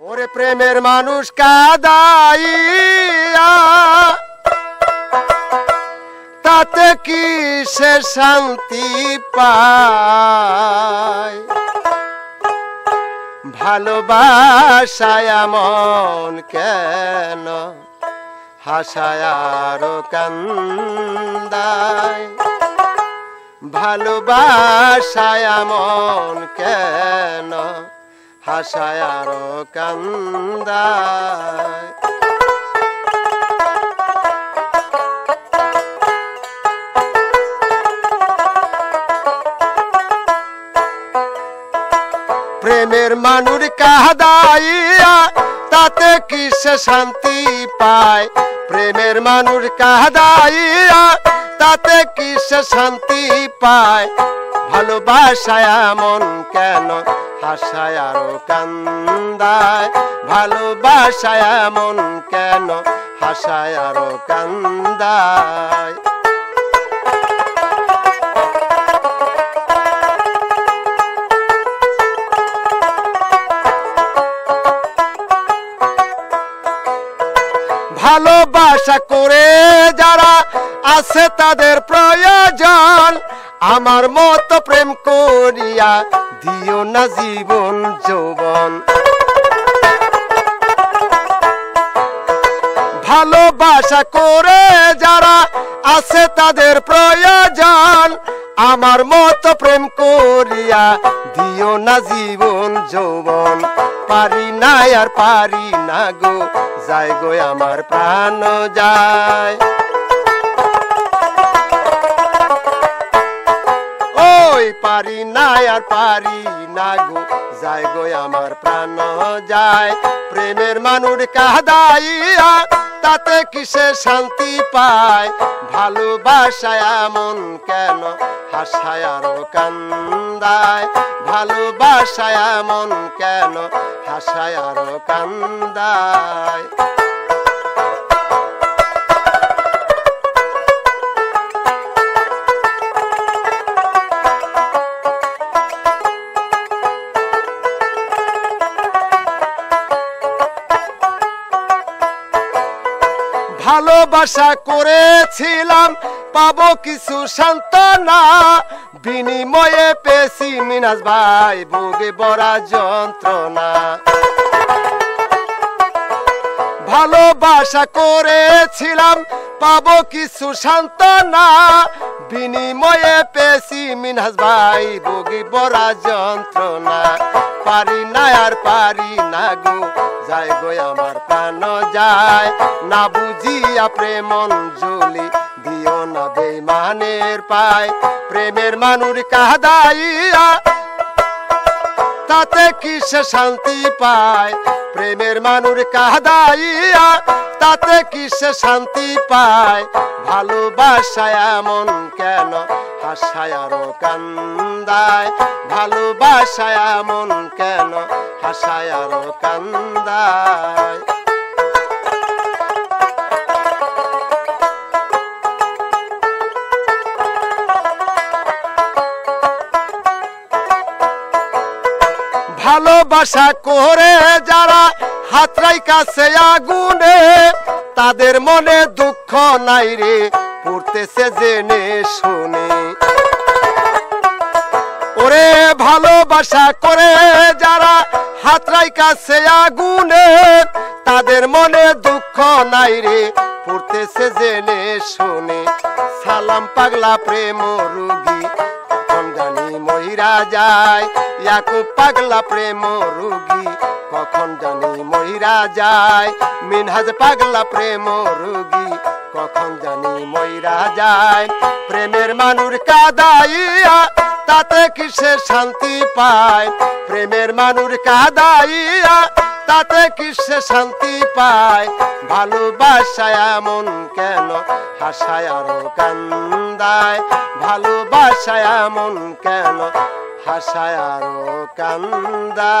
ওরে প্রেমের মানুষ কাদাইয়া, তাতে কি সে শান্তি পায়? ভালোবাসায় মন কেন? হাসায় আরও কান্দায়। ভালোবাসায় মন কেন? প্রেমের মানুষ কাহাদাইয়া তাতে কি সে শান্তি পায়? প্রেমের মানুষ কাহাদাইয়া তাতে কি সে শান্তি পায়? ভালোবাসায় মন কেন হাসায় আরও কান্দায়, ভালোবাসায় মন কেন? হাসায় আরও কান্দায়। ভালোবাসা করে যারা আছে তাদের প্রয়োজন, আমার মত প্রেম করিয়া দিও না জীবন, যৌবন। ভালোবাসা করে যারা আছে তাদের প্রয়োজন, আমার মতো প্রেম করিয়া দিও না জীবন, যৌবন। পারি না আর পারি না গো যায় গো আমার প্রাণ যায়। পারি না, আর পারি না গো। যায় গো, আমার প্রাণ যায়। প্রেমের মানুষ কাদাইয়া তাতে কিসে শান্তি পায়? ভালোবাসায় মন কেন? হাসায় আরও কান্দায়। ভালোবাসায় মন কেন? হাসায় আরও কান্দায়। ভালোবাসা করেছিলাম পাবো কিছু সান্ত্বনা। বিনিময়ে পেছি মিনাজ ভাই বুগে বড়া যন্ত্রণা। ভালোবাসা করেছিলাম পাবো কিছু সান্ত্বনা। বিনিময়ে পেছি মিনহাজ ভাই বগি বড়া যন্ত্রণা। পারি না আর পারি না গো যায় গো আমার প্রাণ যায়। না বুঝিয়া প্রেমন জলি দিও না বেমানের পায়। প্রেমের মানুষ কাদাইয়া, তাতে কি সে শান্তি পায়? প্রেমের মানুর কাদাইয়া, তাতে কি সে শান্তি পায়? ভালোবাসায় মন কেন? হাসায় কান্দায়। ভালোবাসায় মন কেন? হাসায় কান্দায়। ভালোবাসা করে যারা হাতরাই কাছে আগুনে, তাদের মনে দুঃখ নাই রে, পড়তেছে জেনে শুনে। ওরে ভালোবাসা করে যারা হাতরাই কাছে আগুনে, তাদের মনে দুঃখ নাই রে, পড়তেছে জেনে শুনে। সালাম পাগলা প্রেম রুগী মহিরা যায়। ইয়াকুব পাগলা প্রেম রুগী, কখন জানি মহিরা যায়। মিনহাজ পাগলা প্রেম রুগী, কখন জানি মহিরা যায়। প্রেমের মানুষ কাদাইয়া, তাতে কিসে শান্তি পায়? প্রেমের মানুষ কাদাইয়া, তাতে কিসে শান্তি পায়? ভালোবাসায় মন কেন হাসায় আরও কান্দায়? ভালোবাসায় মন কেন হাসায় আরও কান্দায়